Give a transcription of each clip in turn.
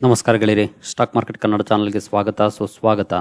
ನಮಸ್ಕಾರ ಗೆಳೆಯರಿ, stock market Kannada ಚಾನಲ್ಗೆ ಸ್ವಾಗತ, ಸುಸ್ವಾಗತ.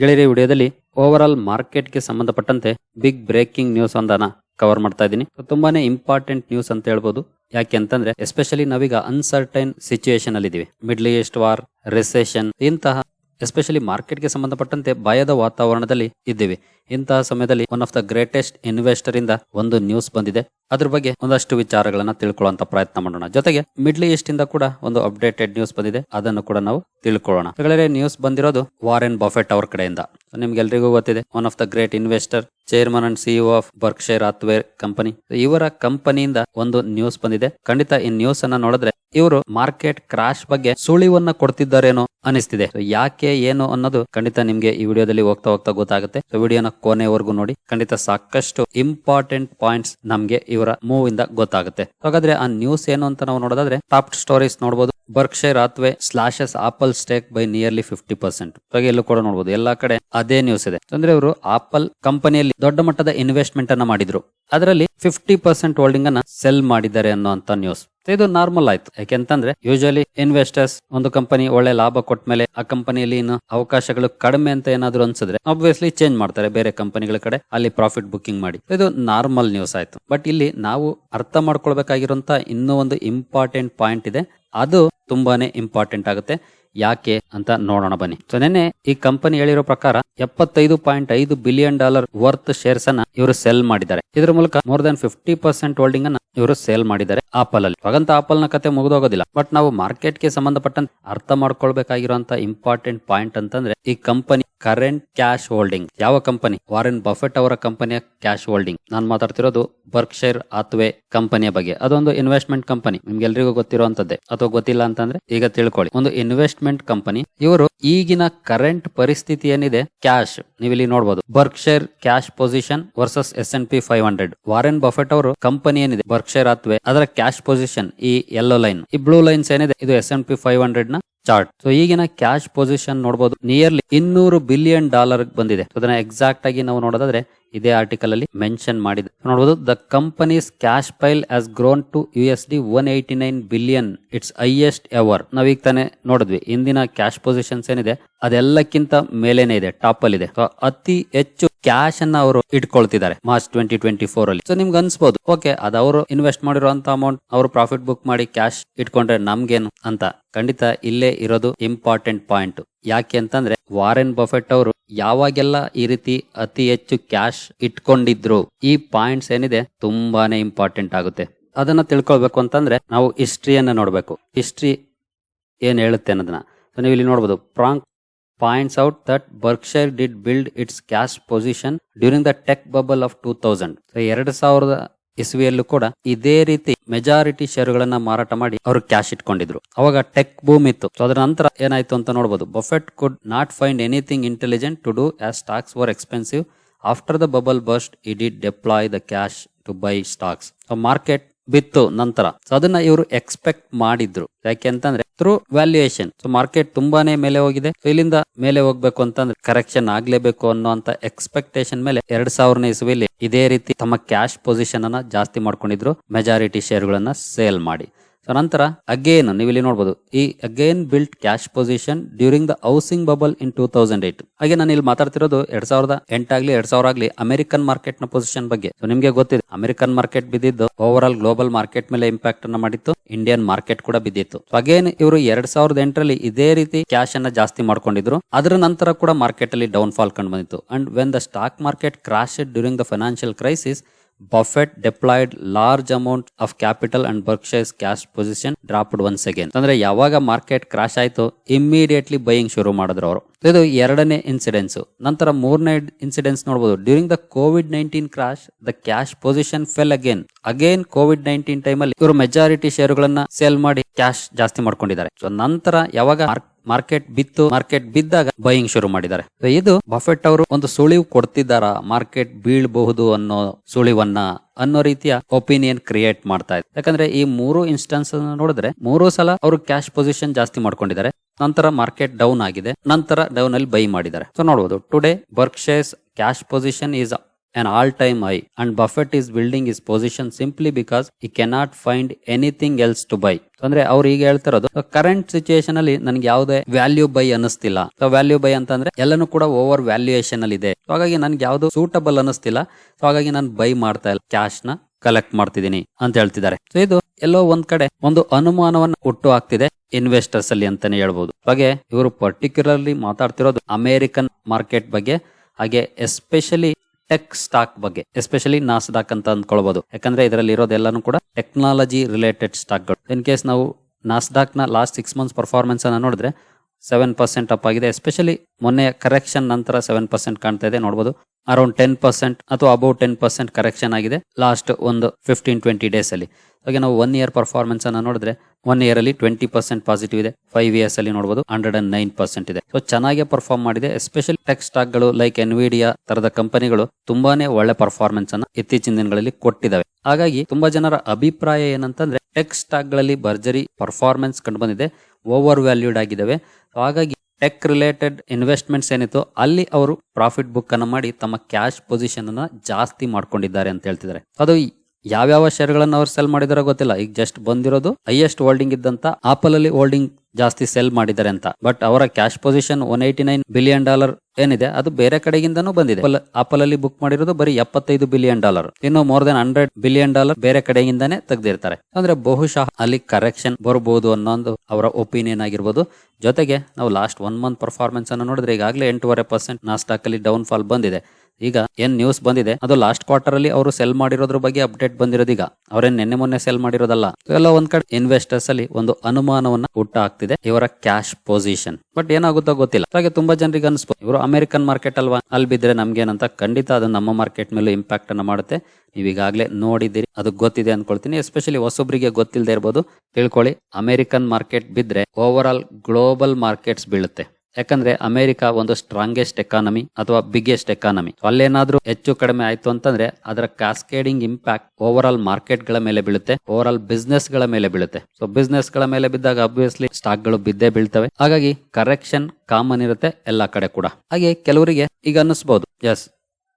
ಗೆಳೆಯರಿ ವಿಡಿಯೋದಲ್ಲಿ ಓವರ್ ಆಲ್ ಮಾರ್ಕೆಟ್ಗೆ ಸಂಬಂಧಪಟ್ಟಂತೆ ಬಿಗ್ ಬ್ರೇಕಿಂಗ್ ನ್ಯೂಸ್ ಒಂದನ್ನ ಕವರ್ ಮಾಡ್ತಾ ಇದ್ದೀನಿ. ತುಂಬಾನೇ ಇಂಪಾರ್ಟೆಂಟ್ ನ್ಯೂಸ್ ಅಂತ ಹೇಳ್ಬೋದು. ಯಾಕೆ ಅಂತಂದ್ರೆ ಎಸ್ಪೆಷಲಿ ನಾವೀಗ ಅನ್ಸರ್ಟೈನ್ ಸಿಚುಯೇಷನ್ ಅಲ್ಲಿ ಇದೀವಿ ಮಿಡ್ಲ್ ಈಸ್ಟ್ ವಾರ್ ರೆಸೆಷನ್ ಇಂತಹ ಎಸ್ಪೆಷಲಿ ಮಾರ್ಕೆಟ್ಗೆ ಸಂಬಂಧಪಟ್ಟಂತೆ ಭಯದ ವಾತಾವರಣದಲ್ಲಿ ಇದ್ದೀವಿ. ಇಂತಹ ಸಮಯದಲ್ಲಿ one of the greatest investor ಇಂದ ಒಂದು ನ್ಯೂಸ್ ಬಂದಿದೆ. ಅದ್ರ ಬಗ್ಗೆ ಒಂದಷ್ಟು ವಿಚಾರಗಳನ್ನ ತಿಳ್ಕೊಳ್ಳುವಂತ ಪ್ರಯತ್ನ ಮಾಡೋಣ. ಜೊತೆಗೆ ಮಿಡ್ಲ್ ಈಸ್ಟ್ ಇಂದ ಕೂಡ ಒಂದು ಅಪ್ಡೇಟೆಡ್ ನ್ಯೂಸ್ ಬಂದಿದೆ. ಅದನ್ನು ಕೂಡ ನಾವು ತಿಳ್ಕೊಳ್ಳೋಣ. ಹಾಗಾದ್ರೆ ನ್ಯೂಸ್ ಬಂದಿರೋದು ವಾರೆನ್ ಬಫೆಟ್ ಅವರ ಕಡೆಯಿಂದ. ನಿಮ್ಗೆಲ್ರಿಗೂ ಗೊತ್ತಿದೆ one of the great investor chairman and CEO of Berkshire Hathaway company ಇವರ ಕಂಪನಿಯಿಂದ ಒಂದು ನ್ಯೂಸ್ ಬಂದಿದೆ. ಖಂಡಿತ ಈ ನ್ಯೂಸ್ ಅನ್ನ ನೋಡಿದ್ರೆ ಇವರು ಮಾರ್ಕೆಟ್ ಕ್ರಾಶ್ ಬಗ್ಗೆ ಸುಳಿವನ್ನ ಕೊಡ್ತಿದ್ದಾರೇನೋ ಅನಿಸ್ತಿದೆ. ಯಾಕೆ, ಏನು ಅನ್ನೋದು ಖಂಡಿತ ನಿಮ್ಗೆ ಈ ವಿಡಿಯೋದಲ್ಲಿ ಹೋಗ್ತಾ ಹೋಗ್ತಾ ಗೊತ್ತಾಗುತ್ತೆ. ವಿಡಿಯೋನ ಕೊನೆವರೆಗೂ ನೋಡಿ. ಖಂಡಿತ ಸಾಕಷ್ಟು ಇಂಪಾರ್ಟೆಂಟ್ ಪಾಯಿಂಟ್ಸ್ ನಮ್ಗೆ ಇವರ ಮೂವ್ ಇಂದ ಗೊತ್ತಾಗುತ್ತೆ ಹಾಗಾದ್ರೆ ಆ ನ್ಯೂಸ್ ಏನು ಅಂತ ನಾವು ನೋಡೋದಾದ್ರೆ ಟಾಪ್ ಸ್ಟೋರೀಸ್ ನೋಡಬಹುದು Berkshire Hathaway slashes Apple stake by nearly fifty percent ಹಾಗೆ ಎಲ್ಲೂ ಕೂಡ ನೋಡಬಹುದು ಎಲ್ಲಾ ಕಡೆ ಅದೇ ನ್ಯೂಸ್ ಇದೆ. ಅಂದ್ರೆ ಇವರು ಆಪಲ್ ಕಂಪನಿಯಲ್ಲಿ ದೊಡ್ಡ ಮಟ್ಟದ ಇನ್ವೆಸ್ಟ್ಮೆಂಟ್ ಅನ್ನ ಮಾಡಿದ್ರು. ಅದರಲ್ಲಿ ಫಿಫ್ಟಿ ಪರ್ಸೆಂಟ್ ಹೋಲ್ಡಿಂಗ್ ಅನ್ನ ಸೆಲ್ ಮಾಡಿದ್ದಾರೆ ಅನ್ನೋ ನ್ಯೂಸ್ ಇದು ನಾರ್ಮಲ್ ಆಯ್ತು. ಯಾಕೆಂತಂದ್ರೆ ಯೂಶಲಿ ಇನ್ವೆಸ್ಟರ್ಸ್ ಒಂದು ಕಂಪನಿ ಒಳ್ಳೆ ಲಾಭ ಕೊಟ್ಟ ಮೇಲೆ ಆ ಕಂಪನಿಯಲ್ಲಿ ಇನ್ನು ಅವಕಾಶಗಳು ಕಡಿಮೆ ಅಂತ ಏನಾದ್ರು ಅನ್ಸಿದ್ರೆ ಆಬ್ವಿಯಸ್ಲಿ ಚೇಂಜ್ ಮಾಡ್ತಾರೆ ಬೇರೆ ಕಂಪನಿಗಳ ಕಡೆ, ಅಲ್ಲಿ ಪ್ರಾಫಿಟ್ ಬುಕಿಂಗ್ ಮಾಡಿ. ಇದು ನಾರ್ಮಲ್ ನ್ಯೂಸ್ ಆಯ್ತು. ಬಟ್ ಇಲ್ಲಿ ನಾವು ಅರ್ಥ ಮಾಡ್ಕೊಳ್ಬೇಕಾಗಿರುವಂತ ಇನ್ನೂ ಒಂದು ಇಂಪಾರ್ಟೆಂಟ್ ಪಾಯಿಂಟ್ ಇದೆ. ಅದು ತುಂಬಾನೇ ಇಂಪಾರ್ಟೆಂಟ್ ಆಗುತ್ತೆ. ಯಾಕೆ ಅಂತ ನೋಡೋಣ ಬನ್ನಿ. ಸೊ ನಿನ್ನೆ ಈ ಕಂಪನಿ ಹೇಳಿರೋ ಪ್ರಕಾರ ಎಪ್ಪತ್ತೈದು ಪಾಯಿಂಟ್ ಐದು ಬಿಲಿಯನ್ ಡಾಲರ್ ವರ್ತ್ ಶೇರ್ಸ್ ಅನ್ನ ಇವರು ಸೆಲ್ ಮಾಡಿದ್ದಾರೆ. ಇದರ ಮೂಲಕ more than fifty percent holding ಅನ್ನ ಇವರು ಸೇಲ್ ಮಾಡಿದ್ದಾರೆ ಆಪಲ್ ಅಲ್ಲಿ ಹಾಗಂತ ಆಪಲ್ನ ಕತೆ ಮುಗಿದೋಗೋದಿಲ್ಲ. ಬಟ್ ನಾವು ಮಾರ್ಕೆಟ್ಗೆ ಸಂಬಂಧಪಟ್ಟಂತ ಅರ್ಥ ಮಾಡ್ಕೊಳ್ಬೇಕಾಗಿರುವಂತ ಇಂಪಾರ್ಟೆಂಟ್ ಪಾಯಿಂಟ್ ಅಂತಂದ್ರೆ ಈ ಕಂಪನಿ ಕರೆಂಟ್ ಕ್ಯಾಶ್ ಹೋಲ್ಡಿಂಗ್. ಯಾವ ಕಂಪನಿ? ವಾರೆನ್ ಬಫೆಟ್ ಅವರ ಕಂಪನಿಯ ಕ್ಯಾಶ್ ಹೋಲ್ಡಿಂಗ್. ನಾನು ಮಾತಾಡ್ತಿರೋದು ಬರ್ಕ್ಷೈರ್ ಆತ್ವೆ ಕಂಪನಿಯ ಬಗ್ಗೆ. ಅದೊಂದು ಇನ್ವೆಸ್ಟ್ಮೆಂಟ್ ಕಂಪನಿ. ನಿಮ್ಗೆಲ್ರಿಗೂ ಗೊತ್ತಿರುವಂತದ್ದೇ ಅಥವಾ ಗೊತ್ತಿಲ್ಲ ಅಂತಂದ್ರೆ ಈಗ ತಿಳ್ಕೊಳ್ಳಿ. ಒಂದು ಇನ್ವೆಸ್ಟ್ಮೆಂಟ್ ಕಂಪನಿ. ಇವರು ಈಗಿನ ಕರೆಂಟ್ ಪರಿಸ್ಥಿತಿ ಏನಿದೆ? ಕ್ಯಾಶ್. ನೀವು ಇಲ್ಲಿ ನೋಡಬಹುದು Berkshire cash position versus S N P five hundred Warren Buffett ಅವರು ಕಂಪನಿ ಏನಿದೆ? Berkshire Hathaway. ಅದರ ಕ್ಯಾಶ್ ಪೊಸಿಷನ್ ಈ ಯೆಲ್ಲೋ ಲೈನ್ ಈ ಬ್ಲೂ ಲೈನ್ಸ್ ಏನಿದೆ? ಇದು ಎಸ್ ಎನ್ ಪಿ ಫೈವ್ ಹಂಡ್ರೆಡ್ನ ಚಾರ್ಟ್ ಸೊ ಈಗಿನ ಕ್ಯಾಶ್ ಪೊಸಿಷನ್ ನೋಡಬಹುದು ನಿಯರ್ಲಿ ಇನ್ನೂರು ಬಿಲಿಯನ್ ಡಾಲರ್ ಬಂದಿದೆ. ಅದನ್ನ ಎಕ್ಸಾಕ್ಟ್ ಆಗಿ ನಾವು ನೋಡೋದಾದ್ರೆ ಇದೇ ಆರ್ಟಿಕಲ್ ಅಲ್ಲಿ ಮೆನ್ಷನ್ ಮಾಡಿದೆ. ನೋಡಬಹುದು the company's cash pile has grown to U S D one eighty nine billion it's highest ever ನಾವೀಗ ತಾನೇ ನೋಡಿದ್ವಿ. ಇಂದಿನ ಕ್ಯಾಶ್ ಪೊಸಿಷನ್ಸ್ ಏನಿದೆ? ಅದೆಲ್ಲಕ್ಕಿಂತ ಮೇಲೇನೆ ಇದೆ ಟಾಪ್ ಅಲ್ಲಿ ಇದೆ. ಅತಿ ಹೆಚ್ಚು ಕ್ಯಾಶ್ ಅನ್ನ ಅವರು ಇಟ್ಕೊಳ್ತಿದ್ದಾರೆ ಮಾರ್ಚ್ ಟ್ವೆಂಟಿ ಟ್ವೆಂಟಿ ಫೋರ್ ಅಲ್ಲಿ. ಸೊ ನಿಮ್ಗೆ ಅನ್ಸ್ಬೋದು ಓಕೆ ಅದು ಅವರು ಇನ್ವೆಸ್ಟ್ ಮಾಡಿರುವಂತ ಅಮೌಂಟ್ ಅವರು ಪ್ರಾಫಿಟ್ ಬುಕ್ ಮಾಡಿ ಕ್ಯಾಶ್ ಇಟ್ಕೊಂಡ್ರೆ ನಮ್ಗೇನು ಅಂತ. ಖಂಡಿತ ಇಲ್ಲೇ ಇರೋದು ಇಂಪಾರ್ಟೆಂಟ್ ಪಾಯಿಂಟ್ ಯಾಕೆ ಅಂತಂದ್ರೆ ವಾರೆನ್ ಬಫೆಟ್ ಅವರು ಯಾವಾಗೆಲ್ಲ ಈ ರೀತಿ ಅತಿ ಹೆಚ್ಚು ಕ್ಯಾಶ್ ಇಟ್ಕೊಂಡಿದ್ರು, ಈ ಪಾಯಿಂಟ್ಸ್ ಏನಿದೆ ತುಂಬಾನೇ ಇಂಪಾರ್ಟೆಂಟ್ ಆಗುತ್ತೆ. ಅದನ್ನ ತಿಳ್ಕೊಳ್ಬೇಕು ಅಂತಂದ್ರೆ, ನಾವು ಹಿಸ್ಟ್ರಿಯನ್ನ ನೋಡ್ಬೇಕು. ಹಿಸ್ಟ್ರಿ ಏನ್ ಹೇಳುತ್ತೆ ಅನ್ನೋದನ್ನ. ನೀವು ಇಲ್ಲಿ ನೋಡಬಹುದು Frank points out that Berkshire did build its cash position during the tech bubble of two thousand ಎರಡು ಸಾವಿರದ ಇಸ್ವಿಯಲ್ಲೂ ಕೂಡ ಇದೇ ರೀತಿ ಮೆಜಾರಿಟಿ ಷೇರುಗಳನ್ನ ಮಾರಾಟ ಮಾಡಿ ಅವರು ಕ್ಯಾಶ್ ಇಟ್ಕೊಂಡಿದ್ರು. ಅವಾಗ ಟೆಕ್ ಬೂಮ್ ಇತ್ತು. ಸೊ ಅದರ ನಂತರ ಏನಾಯ್ತು ಅಂತ ನೋಡಬಹುದು Buffett could not find anything intelligent to do as stocks were expensive after the bubble burst E it deploy the cash to buy stocks market ಬಿತ್ತು ನಂತರ. ಸೊ ಅದನ್ನ ಇವರು ಎಕ್ಸ್ಪೆಕ್ಟ್ ಮಾಡಿದ್ರು. ಯಾಕೆ ಅಂತಂದ್ರೆ ಥ್ರೂ ವ್ಯಾಲ್ಯೂಯೇಷನ್ ಸೊ ಮಾರ್ಕೆಟ್ ತುಂಬಾನೇ ಮೇಲೆ ಹೋಗಿದೆ. ಸೊ ಇಲ್ಲಿಂದ ಮೇಲೆ ಹೋಗ್ಬೇಕು ಅಂತಂದ್ರೆ ಕರೆಕ್ಷನ್ ಆಗ್ಲೇಬೇಕು ಅನ್ನೋಂತ ಎಕ್ಸ್ಪೆಕ್ಟೇಷನ್ ಮೇಲೆ ಎರಡ್ ಸಾವಿರನೇ ಇಸ್ವಿಲಿ ಇದೇ ರೀತಿ ತಮ್ಮ ಕ್ಯಾಶ್ ಪೊಸಿಷನ್ ಅನ್ನ ಜಾಸ್ತಿ ಮಾಡ್ಕೊಂಡಿದ್ರು. ಮೆಜಾರಿಟಿ ಶೇರ್ಗಳನ್ನ ಸೇಲ್ ಮಾಡಿ. ಸೊ ನಂತರ ಅಗೇನ್ ನೀವು ಇಲ್ಲಿ ನೋಡಬಹುದು ಈ again built cash position during the housing bubble in two thousand eight ಹಾಗೆ ನಾನು ಇಲ್ಲಿ ಮಾತಾಡ್ತಿರೋದು ಎರಡ್ ಸಾವಿರದ ಎಂಟಾಗ್ಲಿ, ಎರಡ್ ಸಾವಿರ ಆಗ್ಲಿ ಅಮೆರಿಕನ್ ಮಾರ್ಕೆಟ್ನ ಪೊಸಿಷನ್ ಬಗ್ಗೆ. ಸೊ ನಿಮ್ಗೆ ಗೊತ್ತಿದೆ ಅಮೆರಿಕನ್ ಮಾರ್ಕೆಟ್ ಬಿದ್ದಿದ್ದು ಓವರ್ ಆಲ್ ಗ್ಲೋಬಲ್ ಮಾರ್ಕೆಟ್ ಮೇಲೆ ಇಂಪ್ಯಾಕ್ಟ್ ಅನ್ನ ಮಾಡಿತ್ತು. ಇಂಡಿಯನ್ ಮಾರ್ಕೆಟ್ ಕೂಡ ಬಿದ್ದಿತ್ತು. ಅಗೇನ್ ಇವರು ಎರಡ್ ಸಾವಿರದ ಎಂಟರಲ್ಲಿ ಇದೇ ರೀತಿ ಕ್ಯಾಶ್ ಅನ್ನ ಜಾಸ್ತಿ ಮಾಡ್ಕೊಂಡಿದ್ರು. ಅದರ ನಂತರ ಕೂಡ ಮಾರ್ಕೆಟ್ ಅಲ್ಲಿ ಡೌನ್ ಫಾಲ್ ಕಂಡು ಬಂದಿತ್ತು. And when the stock market crash during the financial crisis Buffett deployed large amount of capital and Berkshire's cash position dropped once again ಅಂದ್ರೆ ಯಾವಾಗ ಮಾರ್ಕೆಟ್ ಕ್ರಾಶ್ ಆಯ್ತು ಇಮಿಡಿಯೇಟ್ಲಿ ಬೈಯಿಂಗ್ ಶುರು ಮಾಡಿದ್ರು ಅವರು. ಇದು ಎರಡನೇ ಇನ್ಸಿಡೆನ್ಸ್ ನಂತರ ಮೂರನೇ ಇನ್ಸಿಡೆನ್ಸ್ ನೋಡಬಹುದು during the Covid nineteen crash the cash position fell again again Covid nineteen time ಅಲ್ಲಿ ಇವರು ಮೆಜಾರಿಟಿ ಶೇರುಗಳನ್ನ ಸೇಲ್ ಮಾಡಿ ಕ್ಯಾಶ್ ಜಾಸ್ತಿ ಮಾಡ್ಕೊಂಡಿದ್ದಾರೆ. ಸೊ ನಂತರ ಯಾವಾಗ ಮಾರ್ಕೆಟ್ ಬಿತ್ತು ಮಾರ್ಕೆಟ್ ಬಿದ್ದಾಗ ಬೈಯಿಂಗ್ ಶುರು ಮಾಡಿದ್ದಾರೆ. ಇದು ಬಫೆಟ್ ಅವರು ಒಂದು ಸುಳಿವು ಕೊಡ್ತಿದ್ದಾರ ಮಾರ್ಕೆಟ್ ಬೀಳಬಹುದು ಅನ್ನೋ ಸುಳಿವನ್ನ ಅನ್ನೋ ರೀತಿಯ ಒಪಿನಿಯನ್ ಕ್ರಿಯೇಟ್ ಮಾಡ್ತಾ ಇದೆ ಯಾಕಂದ್ರೆ ಈ ಮೂರು ಇನ್ಸ್ಟೆನ್ಸ್ ನೋಡಿದ್ರೆ ಮೂರು ಸಲ ಅವರು ಕ್ಯಾಶ್ ಪೊಸಿಷನ್ ಜಾಸ್ತಿ ಮಾಡ್ಕೊಂಡಿದ್ದಾರೆ. ನಂತರ ಮಾರ್ಕೆಟ್ ಡೌನ್ ಆಗಿದೆ. ನಂತರ ಡೌನ್ ಅಲ್ಲಿ ಬೈ ಮಾಡಿದ್ದಾರೆ. ಸೊ ನೋಡಬಹುದು today Berkshire's cash position is an all time high and Buffett is building his position simply because he cannot find anything else to buy ಅಂದ್ರೆ ಅವ್ರು ಈಗ ಹೇಳ್ತಿರೋದು ಕರೆಂಟ್ ಸಿಚುಯೇಷನ್ ಅಲ್ಲಿ ನನಗೆ ಯಾವುದೇ ವ್ಯಾಲ್ಯೂ ಬೈ ಅನಿಸ್ತಿಲ್ಲ ವ್ಯಾಲ್ಯೂ ಬೈ ಅಂತಂದ್ರೆ ಎಲ್ಲಾನು ಕೂಡ ಓವರ್ ವ್ಯಾಲ್ಯೂಯೇಷನ್ ಅಲ್ಲಿ ಇದೆ. ಹಾಗಾಗಿ ನನ್ಗೆ ಯಾವ್ದು ಸೂಟಬಲ್ ಅನಿಸ್ತಿಲ್ಲ ಸೊ ಹಾಗಾಗಿ ನಾನು ಬೈ ಮಾಡ್ತಾ ಇಲ್ಲ ಕ್ಯಾಶ್ನ ಕಲೆಕ್ಟ್ ಮಾಡ್ತಿದ್ದೀನಿ ಅಂತ ಹೇಳ್ತಿದ್ದಾರೆ. ಸೊ ಇದು ಎಲ್ಲೋ ಒಂದ್ ಕಡೆ ಒಂದು ಅನುಮಾನವನ್ನ ಹುಟ್ಟು ಹಾಕ್ತಿದೆ. ಇನ್ವೆಸ್ಟರ್ಸ್ ಅಲ್ಲಿ ಅಂತಾನೆ ಹೇಳ್ಬೋದು. ಹಾಗೆ ಇವರು ಪರ್ಟಿಕ್ಯುಲರ್ಲಿ ಮಾತಾಡ್ತಿರೋದು ಅಮೇರಿಕನ್ ಮಾರ್ಕೆಟ್ ಬಗ್ಗೆ, ಹಾಗೆ ಎಸ್ಪೆಷಲಿ ಟೆಕ್ ಸ್ಟಾಕ್ ಬಗ್ಗೆ ಎಸ್ಪೆಷಲಿ ನಾಸ್ಡಾಕ್ ಅಂತ ಅಂದ್ಕೊಳ್ಬಹುದು ಯಾಕಂದ್ರೆ ಇದರಲ್ಲಿ ಇರೋದೆಲ್ಲಾನು ಕೂಡ ಟೆಕ್ನಾಲಜಿ ರಿಲೇಟೆಡ್ ಸ್ಟಾಕ್ಗಳು ಇನ್ ಕೇಸ್ ನಾವು ನಾಸ್ಡಾಕ್ನ ಲಾಸ್ಟ್ ಸಿಕ್ಸ್ ಮಂತ್ಸ್ ಪರ್ಫಾರ್ಮೆನ್ಸ್ ಅನ್ನ ನೋಡಿದ್ರೆ ಸೆವೆನ್ ಪರ್ಸೆಂಟ್ ಅಪ್ ಆಗಿದೆ. ಎಸ್ಪೆಷಲಿ ಮೊನ್ನೆ ಕರೆಕ್ಷನ್ ನಂತರ ಸೆವೆನ್ ಪರ್ಸೆಂಟ್ ಕಾಣ್ತಾ ಇದೆ. ನೋಡಬಹುದು ಅರೌಂಡ್ ಟೆನ್ ಪರ್ಸೆಂಟ್ ಅಥವಾ ಅಬೌವ್ ಟೆನ್ ಪರ್ಸೆಂಟ್ ಕರೆಕ್ಷನ್ ಆಗಿದೆ ಲಾಸ್ಟ್ ಒಂದು ಫಿಫ್ಟೀನ್ ಟ್ವೆಂಟಿ ಡೇಸ್ ಅಲ್ಲಿ. ಹಾಗೆ ನಾವು ಒನ್ ಇಯರ್ ಪರ್ಫಾರ್ಮೆನ್ಸ್ ಅನ್ನ ನೋಡಿದ್ರೆ ಒನ್ ಇಯರ್ ಅಲ್ಲಿ ಟ್ವೆಂಟಿ ಪರ್ಸೆಂಟ್ ಪಾಸಿಟಿವ್ ಇದೆ. ಫೈವ್ ಇಯರ್ಸ್ ಅಲ್ಲಿ ನೋಡಬಹುದು ಹಂಡ್ರೆಡ್ ಅಂಡ್ ನೈನ್ ಪರ್ಸೆಂಟ್ ಇದೆ. ಸೊ ಚೆನ್ನಾಗಿ ಪರ್ಫಾರ್ಮ್ ಮಾಡಿದೆ. ಎಸ್ಪೆಷಲಿ ಟೆಕ್ ಸ್ಟಾಕ್ಗಳು ಲೈಕ್ ಎನ್ವಿಡಿಯಾ ತರದ ಕಂಪನಿಗಳು ತುಂಬಾನೇ ಒಳ್ಳೆ ಪರ್ಫಾರ್ಮೆನ್ಸ್ ಅನ್ನ ಇತ್ತೀಚಿನ ದಿನಗಳಲ್ಲಿ ಕೊಟ್ಟಿದ್ದಾವೆ. ಹಾಗಾಗಿ ತುಂಬಾ ಜನರ ಅಭಿಪ್ರಾಯ ಏನಂತಂದ್ರೆ ಟೆಕ್ ಸ್ಟಾಕ್ಗಳಲ್ಲಿ ಭರ್ಜರಿ ಪರ್ಫಾರ್ಮೆನ್ಸ್ ಕಂಡು ಬಂದಿದೆ ಓವರ್ ವ್ಯಾಲ್ಯೂಡ್ ಆಗಿದ್ದಾವೆ. ಹಾಗಾಗಿ ಟೆಕ್ ರಿಲೇಟೆಡ್ ಇನ್ವೆಸ್ಟ್ಮೆಂಟ್ಸ್ ಏನಿತ್ತು, ಅಲ್ಲಿ ಅವರು ಪ್ರಾಫಿಟ್ ಬುಕ್ ಅನ್ನ ಮಾಡಿ ತಮ್ಮ ಕ್ಯಾಶ್ ಪೊಸಿಷನ್ ಅನ್ನ ಜಾಸ್ತಿ ಮಾಡ್ಕೊಂಡಿದ್ದಾರೆ ಅಂತ ಹೇಳ್ತಿದ್ದಾರೆ. ಅದು ಯಾವ್ಯಾವ ಶೇರ್ ಗಳನ್ನ ಅವ್ರು ಸೆಲ್ ಮಾಡಿದಾರೋ ಗೊತ್ತಿಲ್ಲ. ಈಗ ಜಸ್ಟ್ ಬಂದಿರೋದು ಹೈಯೆಸ್ಟ್ ಹೋಲ್ಡಿಂಗ್ ಇದ್ದಂತ ಆಪಲ್ ಅಲ್ಲಿ ಹೋಲ್ಡಿಂಗ್ ಜಾಸ್ತಿ ಸೆಲ್ ಮಾಡಿದ್ದಾರೆ ಅಂತ. ಬಟ್ ಅವರ cash position one eighty nine billion dollar ಏನಿದೆ, ಅದು ಬೇರೆ ಕಡೆಗಿಂದನೂ ಬಂದಿದೆ. ಆಪಲ್ ಅಲ್ಲಿ ಬುಕ್ ಮಾಡಿರೋದು ಬರೀ ಎಪ್ಪತ್ತೈದು ಬಿಲಿಯನ್ ಡಾಲರ್ ಇನ್ನು more than hundred billion dollar ಬೇರೆ ಕಡೆಯಿಂದಾನೇ ತೆಗೆದಿರ್ತಾರೆ. ಅಂದ್ರೆ ಬಹುಶಃ ಅಲ್ಲಿ ಕರೆಕ್ಷನ್ ಬರಬಹುದು ಅನ್ನೋದು ಅವರ ಒಪಿನಿಯನ್ ಆಗಿರ್ಬೋದು. ಜೊತೆಗೆ ನಾವು ಲಾಸ್ಟ್ ಒನ್ ಮಂತ್ ಪರ್ಫಾರ್ಮೆನ್ಸ್ ಅನ್ನು ನೋಡಿದ್ರೆ ಈಗಾಗಲೇ ಎಂಟೂವರೆ ಪರ್ಸೆಂಟ್ ನಾಸ್ಟಾಕ್ ಅಲ್ಲಿ ಡೌನ್ ಫಾಲ್ ಬಂದಿದೆ. ಈಗ ಏನ್ ನ್ಯೂಸ್ ಬಂದಿದೆ? ಅದು ಲಾಸ್ಟ್ ಕ್ವಾರ್ಟರ್ ಅಲ್ಲಿ ಅವರು ಸೆಲ್ ಮಾಡಿರೋದ್ರ ಬಗ್ಗೆ ಅಪ್ಡೇಟ್ ಬಂದಿರೋದು ಈಗ. ಅವ್ರೇನ್ ನಿನ್ನೆ ಮೊನ್ನೆ ಸೆಲ್ ಮಾಡಿರೋದಲ್ಲ. ಎಲ್ಲ ಒಂದ್ ಕಡೆ ಇನ್ವೆಸ್ಟರ್ಸ್ ಅಲ್ಲಿ ಒಂದು ಅನುಮಾನವನ್ನ ಹುಟ್ಟ ಹಾಕ್ತಿದೆ. ಇವರ ಕ್ಯಾಶ್ ಪೊಸಿಷನ್ ಬಟ್ ಏನಾಗುತ್ತೋ ಗೊತ್ತಿಲ್ಲ. ಹಾಗೆ ತುಂಬಾ ಜನರಿಗೆ ಅನ್ಸ್ಬೋದು ಇವರು ಅಮೆರಿಕನ್ ಮಾರ್ಕೆಟ್ ಅಲ್ವಾ? ಅಲ್ಲಿ ಬಿದ್ರೆ ನಮ್ಗೇನಂತ ಖಂಡಿತ ಅದು ನಮ್ಮ ಮಾರ್ಕೆಟ್ ಮೇಲೂ ಇಂಪ್ಯಾಕ್ಟ್ ಅನ್ನ ಮಾಡುತ್ತೆ. ಈಗಾಗಲೇ ನೋಡಿದ್ದೀರಿ. ಅದು ಗೊತ್ತಿದೆ ಅನ್ಕೊಳ್ತೀನಿ. ಎಸ್ಪೆಷಲಿ ಹೊಸೊಬ್ಬರಿಗೆ ಗೊತ್ತಿಲ್ಲದೆ ಇರ್ಬೋದು. ತಿಳ್ಕೊಳ್ಳಿ. ಅಮೆರಿಕನ್ ಮಾರ್ಕೆಟ್ ಬಿದ್ರೆ ಓವರ್ ಆಲ್ ಗ್ಲೋಬಲ್ ಮಾರ್ಕೆಟ್ಸ್ ಬೀಳುತ್ತೆ. ಯಾಕಂದ್ರೆ ಅಮೆರಿಕ ಒಂದು ಸ್ಟ್ರಾಂಗೆಸ್ಟ್ ಎಕಾನಮಿ ಅಥವಾ ಬಿಗ್ಗೆಸ್ಟ್ ಎಕಾನಮಿ ಅಲ್ಲೇನಾದ್ರೂ ಹೆಚ್ಚು ಕಡಿಮೆ ಆಯ್ತು ಅಂತಂದ್ರೆ ಅದರ ಕ್ಯಾಸ್ಕೇಡಿಂಗ್ ಇಂಪ್ಯಾಕ್ಟ್ ಓವರ್ ಆಲ್ ಮಾರ್ಕೆಟ್ಗಳ ಮೇಲೆ ಬೀಳುತ್ತೆ ಓವರ್ ಆಲ್ ಬಿಸ್ನೆಸ್ಗಳ ಮೇಲೆ ಬೀಳುತ್ತೆ. ಸೊ ಬಿಸ್ನೆಸ್ಗಳ ಮೇಲೆ ಬಿದ್ದಾಗ ಅಬ್ವಿಯಸ್ಲಿ ಸ್ಟಾಕ್ಗಳು ಬಿದ್ದೇ ಬೀಳ್ತವೆ. ಹಾಗಾಗಿ ಕರೆಕ್ಷನ್ ಕಾಮನ್ ಇರುತ್ತೆ ಎಲ್ಲಾ ಕಡೆ ಕೂಡ. ಹಾಗೆ ಕೆಲವರಿಗೆ ಈಗ ಅನ್ನಿಸ್ಬಹುದು ಎಸ್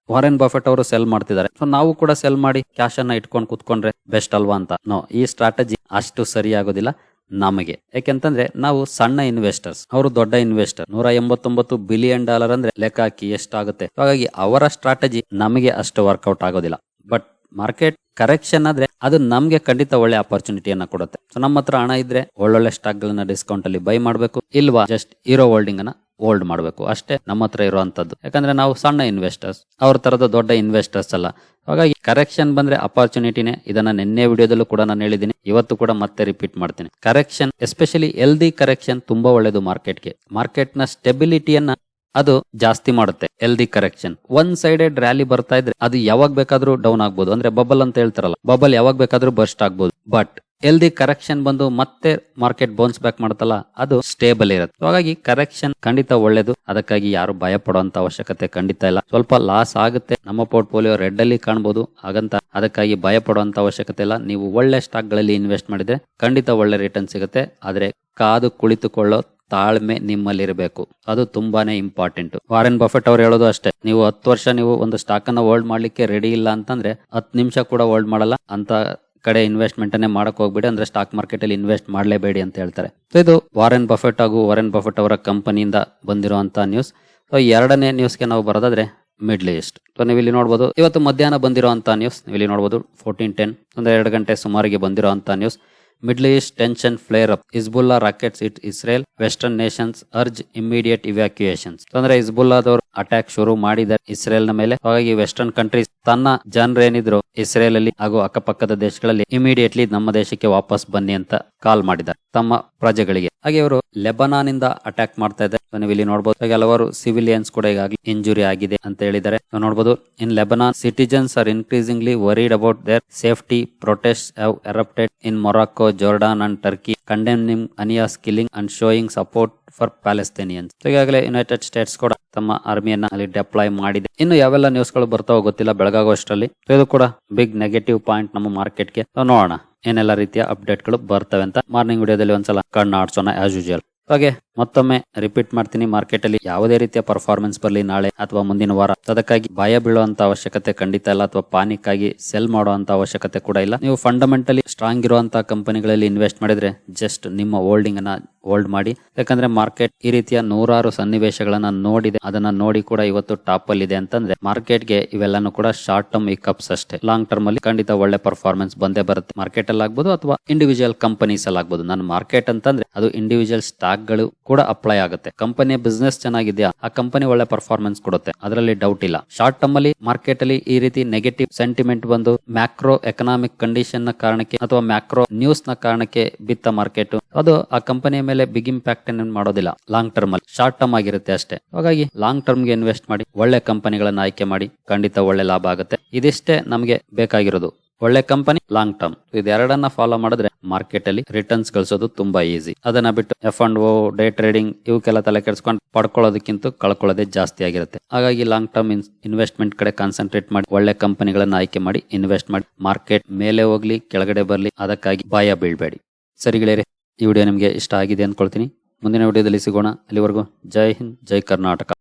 ವಾರೆನ್ ಬಫೆಟ್ ಅವರು ಸೆಲ್ ಮಾಡ್ತಿದ್ದಾರೆ. ಸೊ ನಾವು ಕೂಡ ಸೆಲ್ ಮಾಡಿ ಕ್ಯಾಶ್ ಅನ್ನ ಇಟ್ಕೊಂಡು ಕುತ್ಕೊಂಡ್ರೆ ಬೆಸ್ಟ್ ಅಲ್ವಾ ಅಂತ. ನೋ ಈ ಸ್ಟ್ರಾಟಜಿ ಅಷ್ಟು ಸರಿ ಆಗೋದಿಲ್ಲ ನಮಗೆ. ಯಾಕೆಂತಂದ್ರೆ ನಾವು ಸಣ್ಣ ಇನ್ವೆಸ್ಟರ್ಸ್ ಅವರು ದೊಡ್ಡ ಇನ್ವೆಸ್ಟರ್ ನೂರ ಎಂಬತ್ತೊಂಬತ್ತು ಬಿಲಿಯನ್ ಡಾಲರ್ ಅಂದ್ರೆ ಲೆಕ್ಕ ಹಾಕಿ ಎಷ್ಟಾಗುತ್ತೆ? ಹಾಗಾಗಿ ಅವರ ಸ್ಟ್ರಾಟಜಿ ನಮಗೆ ಅಷ್ಟು ವರ್ಕೌಟ್ ಆಗೋದಿಲ್ಲ. ಬಟ್ ಮಾರ್ಕೆಟ್ ಕರೆಕ್ಷನ್ ಆದ್ರೆ ಅದು ನಮ್ಗೆ ಖಂಡಿತ ಒಳ್ಳೆ ಅಪರ್ಚುನಿಟಿಯನ್ನ ಕೊಡುತ್ತೆ. ಸೊ ನಮ್ಮ ಹತ್ರ ಹಣ ಇದ್ರೆ ಒಳ್ಳೊಳ್ಳೆ ಸ್ಟಾಕ್ ಗಳನ್ನ ಡಿಸ್ಕೌಂಟ್ ಅಲ್ಲಿ ಬೈ ಮಾಡಬೇಕು. ಇಲ್ವಾ ಜಸ್ಟ್ ಇರೋ ಹೋಲ್ಡಿಂಗ್ ಅನ್ನ ಹೋಲ್ಡ್ ಮಾಡಬೇಕು. ಅಷ್ಟೇ ನಮ್ಮ ಹತ್ರ ಇರುವಂತದ್ದು ಯಾಕಂದ್ರೆ ನಾವು ಸಣ್ಣ ಇನ್ವೆಸ್ಟರ್ಸ್ ಅವ್ರ ತರದ ದೊಡ್ಡ ಇನ್ವೆಸ್ಟರ್ಸ್ ಅಲ್ಲ. ಹಾಗಾಗಿ ಕರೆಕ್ಷನ್ ಬಂದ್ರೆ ಅಪರ್ಚುನಿಟಿನೇ ಇದನ್ನ ನಿನ್ನೆ ವಿಡಿಯೋದಲ್ಲೂ ಕೂಡ ನಾನು ಹೇಳಿದ್ದೀನಿ. ಇವತ್ತು ಕೂಡ ಮತ್ತೆ ರಿಪೀಟ್ ಮಾಡ್ತೀನಿ. ಕರೆಕ್ಷನ್ ಎಸ್ಪೆಷಲಿ ಹೆಲ್ದಿ ಕರೆಕ್ಷನ್ ತುಂಬಾ ಒಳ್ಳೇದು ಮಾರ್ಕೆಟ್ಗೆ ಮಾರ್ಕೆಟ್ನ ಸ್ಟೆಬಿಲಿಟಿಯನ್ನ ಅದು ಜಾಸ್ತಿ ಮಾಡುತ್ತೆ. ಎಲ್ದಿ ಕರೆಕ್ಷನ್ ಒನ್ ಸೈಡೆಡ್ ರ್ಯಾಲಿ ಬರ್ತಾ ಇದ್ರೆ ಅದು ಯಾವಾಗ ಬೇಕಾದ್ರೂ ಡೌನ್ ಆಗ್ಬೋದು. ಅಂದ್ರೆ ಬಬಲ್ ಅಂತ ಹೇಳ್ತಾರಲ್ಲ ಬಬಲ್ ಯಾವಾಗ ಬೇಕಾದ್ರೂ ಬರ್ಸ್ಟ್ ಆಗ್ಬೋದು. ಬಟ್ ಎಲ್ದಿ ಕರೆಕ್ಷನ್ ಬಂದು ಮತ್ತೆ ಮಾರ್ಕೆಟ್ ಬೌನ್ಸ್ ಬ್ಯಾಕ್ ಮಾಡುತ್ತಲ್ಲ, ಅದು ಸ್ಟೇಬಲ್ ಇರುತ್ತೆ. ಹಾಗಾಗಿ ಕರೆಕ್ಷನ್ ಖಂಡಿತ ಒಳ್ಳೇದು. ಅದಕ್ಕಾಗಿ ಯಾರು ಭಯ ಪಡುವಂತ ಅವಶ್ಯಕತೆ ಖಂಡಿತ ಇಲ್ಲ. ಸ್ವಲ್ಪ ಲಾಸ್ ಆಗುತ್ತೆ. ನಮ್ಮ ಪೋರ್ಟ್ಫೋಲಿಯೋ ರೆಡ್ ಅಲ್ಲಿ ಕಾಣಬಹುದು ಹಾಗಂತ ಅದಕ್ಕಾಗಿ ಭಯ ಪಡುವಂತ ಅವಶ್ಯಕತೆ ಇಲ್ಲ. ನೀವು ಒಳ್ಳೆ ಸ್ಟಾಕ್ಗಳಲ್ಲಿ ಇನ್ವೆಸ್ಟ್ ಮಾಡಿದ್ರೆ ಖಂಡಿತ ಒಳ್ಳೆ ರಿಟರ್ನ್ ಸಿಗುತ್ತೆ. ಆದ್ರೆ ಕಾದು ಕುಳಿತುಕೊಳ್ಳೋ ತಾಳ್ಮೆ ನಿಮ್ಮಲ್ಲಿರಬೇಕು. ಅದು ತುಂಬಾನೇ ಇಂಪಾರ್ಟೆಂಟ್ ವಾರೆನ್ ಬಫೆಟ್ ಅವ್ರು ಹೇಳೋದು ಅಷ್ಟೇ. ನೀವು ಹತ್ತು ವರ್ಷ ನೀವು ಒಂದು ಸ್ಟಾಕ್ ಅನ್ನ ಹೋಲ್ಡ್ ಮಾಡ್ಲಿಕ್ಕೆ ರೆಡಿ ಇಲ್ಲ ಅಂತಂದ್ರೆ ಹತ್ತು ನಿಮಿಷ ಕೂಡ ಹೋಲ್ಡ್ ಮಾಡಲ್ಲ. ಅಂತ ಕಡೆ ಇನ್ವೆಸ್ಟ್ಮೆಂಟ್ ಅನ್ನೇ ಮಾಡಕ್ ಹೋಗ್ಬೇಡಿ. ಅಂದ್ರೆ ಸ್ಟಾಕ್ ಮಾರ್ಕೆಟ್ ಅಲ್ಲಿ ಇನ್ವೆಸ್ಟ್ ಮಾಡಲೇಬೇಡಿ ಅಂತ ಹೇಳ್ತಾರೆ. ಇದು ವಾರೆನ್ ಬಫೆಟ್ ಹಾಗೂ ವಾರೆನ್ ಬಫೆಟ್ ಅವರ ಕಂಪನಿಯಿಂದ ಬಂದಿರುವಂತಹ ನ್ಯೂಸ್ ಸೊ ಎರಡನೇ ನ್ಯೂಸ್ಗೆ ನಾವು ಬರೋದಾದ್ರೆ ಮಿಡ್ಲ್ ಈಸ್ಟ್ ಸೊ ನೀವು ಇಲ್ಲಿ ನೋಡಬಹುದು ಇವತ್ತು ಮಧ್ಯಾಹ್ನ ಬಂದಿರುವಂತಹ ನ್ಯೂಸ್ ನೀವು ಇಲ್ಲಿ ನೋಡಬಹುದು ಫೋರ್ಟೀನ್ ಟೆನ್ ಒಂದು ಎರಡು ಗಂಟೆ ಸುಮಾರಿಗೆ ಬಂದಿರುವಂತಹ news middle east tension flare up Hezbollah rockets hit Israel western nations urge immediate evacuations. ಅಂದ್ರೆ ಇಸ್ಬುಲ್ಲಾದವರು ಅಟ್ಯಾಕ್ ಶುರು ಮಾಡಿದ್ದಾರೆ ಇಸ್ರೇಲ್ನ ಮೇಲೆ. ಹಾಗಾಗಿ ವೆಸ್ಟರ್ನ್ ಕಂಟ್ರೀಸ್ ತನ್ನ ಜನರೇನಿದ್ರು ಇಸ್ರೇಲ್ ಅಲ್ಲಿ ಹಾಗೂ ಅಕ್ಕಪಕ್ಕದ ದೇಶಗಳಲ್ಲಿ ಇಮಿಡಿಯೇಟ್ಲಿ ನಮ್ಮ ದೇಶಕ್ಕೆ ವಾಪಸ್ ಬನ್ನಿ ಅಂತ ಕಾಲ್ ಮಾಡಿದ್ದಾರೆ. ತಮ್ಮ ಪ್ರಜೆಗಳಿಗೆ ಹಾಗೆ ಇವರು ಲೆಬನಾನ್ ಇಂದ ಅಟ್ಯಾಕ್ ಮಾಡ್ತಾ ಇದೆ ನೀವು ಇಲ್ಲಿ ನೋಡಬಹುದು ಹಾಗೆ ಹಲವಾರು ಸಿವಿಲಿಯನ್ಸ್ ಕೂಡ ಈಗಾಗಲೇ ಇಂಜುರಿ ಆಗಿದೆ ಅಂತ ಹೇಳಿದ್ದಾರೆ. ನೋಡಬಹುದು in Lebanon citizens are increasingly worried about their safety protest have erupted in Morocco Jordan and Turkey condemning Haniyeh's killing and showing support for Palestinians ಈಗಾಗಲೇ ಯುನೈಟೆಡ್ ಸ್ಟೇಟ್ಸ್ ಕೂಡ ತಮ್ಮ ಆರ್ಮಿಯನ್ನ ಅಲ್ಲಿ ಡೆಪ್ಲಾಯ್ ಮಾಡಿದೆ. ಇನ್ನು ಯಾವೆಲ್ಲ ನ್ಯೂಸ್ಗಳು ಬರ್ತಾವೋ ಗೊತ್ತಿಲ್ಲ. ಬೆಳಗಾಗೋಷ್ಟರಲ್ಲಿ ಇದು ಕೂಡ ಬಿಗ್ ನೆಗೆಟಿವ್ ಪಾಯಿಂಟ್ ನಮ್ಮ ಮಾರ್ಕೆಟ್ಗೆ ನೋಡೋಣ. ಏನೆಲ್ಲ ರೀತಿಯ ಅಪ್ಡೇಟ್ಗಳು ಬರ್ತವೆ ಅಂತ ಮಾರ್ನಿಂಗ್ ವಿಡಿಯೋದಲ್ಲಿ ಒಂದ್ಸಲ ಕಣ್ಣು ಆಡ್ಸೋಣ ಆಸ್ ಯೂಶುವಲ್ ಹಾಗೆ ಮತ್ತೊಮ್ಮೆ ರಿಪೀಟ್ ಮಾಡ್ತೀನಿ ಮಾರ್ಕೆಟ್ ಅಲ್ಲಿ ಯಾವುದೇ ರೀತಿಯ ಪರ್ಫಾರ್ಮೆನ್ಸ್ ಬರಲಿ ನಾಳೆ ಅಥವಾ ಮುಂದಿನ ವಾರ. ಅದಕ್ಕಾಗಿ ಭಯ ಬೀಳುವಂತ ಅವಶ್ಯಕತೆ ಖಂಡಿತ ಇಲ್ಲ ಅಥವಾ ಪಾನಿಕ್ ಆಗಿ ಸೆಲ್ ಮಾಡುವಂತ ಅವಶ್ಯಕತೆ ಕೂಡ ಇಲ್ಲ. ನೀವು ಫಂಡಮೆಂಟಲಿ ಸ್ಟ್ರಾಂಗ್ ಇರುವಂತಹ ಕಂಪನಿಗಳಲ್ಲಿ ಇನ್ವೆಸ್ಟ್ ಮಾಡಿದ್ರೆ ಜಸ್ಟ್ ನಿಮ್ಮ ಹೋಲ್ಡಿಂಗ್ ಅನ್ನ ಹೋಲ್ಡ್ ಮಾಡಿ. ಯಾಕಂದ್ರೆ ಮಾರ್ಕೆಟ್ ಈ ರೀತಿಯ ನೂರಾರು ಸನ್ನಿವೇಶಗಳನ್ನ ನೋಡಿದೆ. ಅದನ್ನ ನೋಡಿ ಕೂಡ ಇವತ್ತು ಟಾಪ್ ಅಲ್ಲಿ ಇದೆ ಅಂತಂದ್ರೆ ಮಾರ್ಕೆಟ್ಗೆ ಇವೆಲ್ಲಾನು ಕೂಡ ಶಾರ್ಟ್ ಟರ್ಮ್ ಈ ಕಪ್ಸ್ ಅಷ್ಟೇ. ಲಾಂಗ್ ಟರ್ಮ್ ಅಲ್ಲಿ ಖಂಡಿತ ಒಳ್ಳೆ ಪರ್ಫಾರ್ಮೆನ್ಸ್ ಬಂದೇ ಬರುತ್ತೆ. ಮಾರ್ಕೆಟ್ ಅಲ್ಲಿ ಆಗ್ಬೋದು ಅಥವಾ ಇಂಡಿವಿಜುವಲ್ ಕಂಪನೀಸ್ ಅಲ್ಲಿ ಆಗ್ಬೋದು ನಾನು ಮಾರ್ಕೆಟ್ ಅಂತಂದ್ರೆ ಅದು ಇಂಡಿವಿಜುವಲ್ ಸ್ಟಾಕ್ಗಳು ಕೂಡ ಅಪ್ಲೈ ಆಗುತ್ತೆ. ಕಂಪನಿಯ ಬಿಸ್ನೆಸ್ ಚೆನ್ನಾಗಿದೆಯಾ? ಆ ಕಂಪನಿ ಒಳ್ಳೆ ಪರ್ಫಾರ್ಮೆನ್ಸ್ ಕೊಡುತ್ತೆ. ಅದರಲ್ಲಿ ಡೌಟ್ ಇಲ್ಲ. ಶಾರ್ಟ್ ಟರ್ಮ್ ಅಲ್ಲಿ ಮಾರ್ಕೆಟ್ ಅಲ್ಲಿ ಈ ರೀತಿ ನೆಗೆಟಿವ್ ಸೆಂಟಿಮೆಂಟ್ ಬಂದು ಮ್ಯಾಕ್ರೋ ಎಕನಾಮಿಕ್ ಕಂಡೀಷನ್ನ ಕಾರಣಕ್ಕೆ ಅಥವಾ ಮ್ಯಾಕ್ರೋ ನ್ಯೂಸ್ನ ಕಾರಣಕ್ಕೆ ಬಿತ್ತ ಮಾರ್ಕೆಟ್ ಅದು ಆ ಕಂಪನಿಯ ಮೇಲೆ ಬಿಗ್ ಇಂಪ್ಯಾಕ್ಟ್ ಅನ್ನು ಮಾಡೋದಿಲ್ಲ. ಲಾಂಗ್ ಟರ್ಮ್ ಅಲ್ಲಿ. ಶಾರ್ಟ್ ಟರ್ಮ್ ಆಗಿರುತ್ತೆ ಅಷ್ಟೇ. ಹಾಗಾಗಿ ಲಾಂಗ್ ಟರ್ಮ್ಗೆ ಇನ್ವೆಸ್ಟ್ ಮಾಡಿ, ಒಳ್ಳೆ ಕಂಪನಿಗಳನ್ನ ಆಯ್ಕೆ ಮಾಡಿ, ಖಂಡಿತ ಒಳ್ಳೆ ಲಾಭ ಆಗುತ್ತೆ. ಇದಿಷ್ಟೇ ನಮಗೆ ಬೇಕಾಗಿರೋದು. ಒಳ್ಳೆ ಕಂಪನಿ ಲಾಂಗ್ ಟರ್ಮ್ ಇದೆರಡನ್ನ ಫಾಲೋ ಮಾಡಿದ್ರೆ ಮಾರ್ಕೆಟ್ ಅಲ್ಲಿ ರಿಟರ್ನ್ಸ್ ಗಳಿಸೋದು ತುಂಬಾ ಈಸಿ ಅದನ್ನ ಬಿಟ್ಟು F and O day trading ಇವಕ್ಕೆಲ್ಲ ತಲೆ ಕೆಡಿಸ್ಕೊಂಡು ಪಡ್ಕೊಳ್ಳೋದಕ್ಕಿಂತ ಕಳ್ಕೊಳ್ಳೋದೇ ಜಾಸ್ತಿ ಆಗಿರುತ್ತೆ. ಹಾಗಾಗಿ ಲಾಂಗ್ ಟರ್ಮ್ ಇನ್ವೆಸ್ಟ್ಮೆಂಟ್ ಕಡೆ ಕಾನ್ಸಂಟ್ರೇಟ್ ಮಾಡಿ, ಒಳ್ಳೆ ಕಂಪನಿಗಳನ್ನ ಆಯ್ಕೆ ಮಾಡಿ ಇನ್ವೆಸ್ಟ್ ಮಾಡಿ ಮಾರ್ಕೆಟ್ ಮೇಲೆ ಹೋಗ್ಲಿ, ಕೆಳಗಡೆ ಬರಲಿ, ಅದಕ್ಕಾಗಿ ಭಯ ಬೀಳ್ಬೇಡಿ. ಸರಿ ಗೆಳೆಯರೆ, ಈ ವಿಡಿಯೋ ನಿಮಗೆ ಇಷ್ಟ ಆಗಿದೆ ಅಂದ್ಕೊಳ್ತೀನಿ ಮುಂದಿನ ವಿಡಿಯೋದಲ್ಲಿ ಸಿಗೋಣ. ಅಲ್ಲಿವರೆಗೂ ಜೈ ಹಿಂದ್, ಜೈ ಕರ್ನಾಟಕ.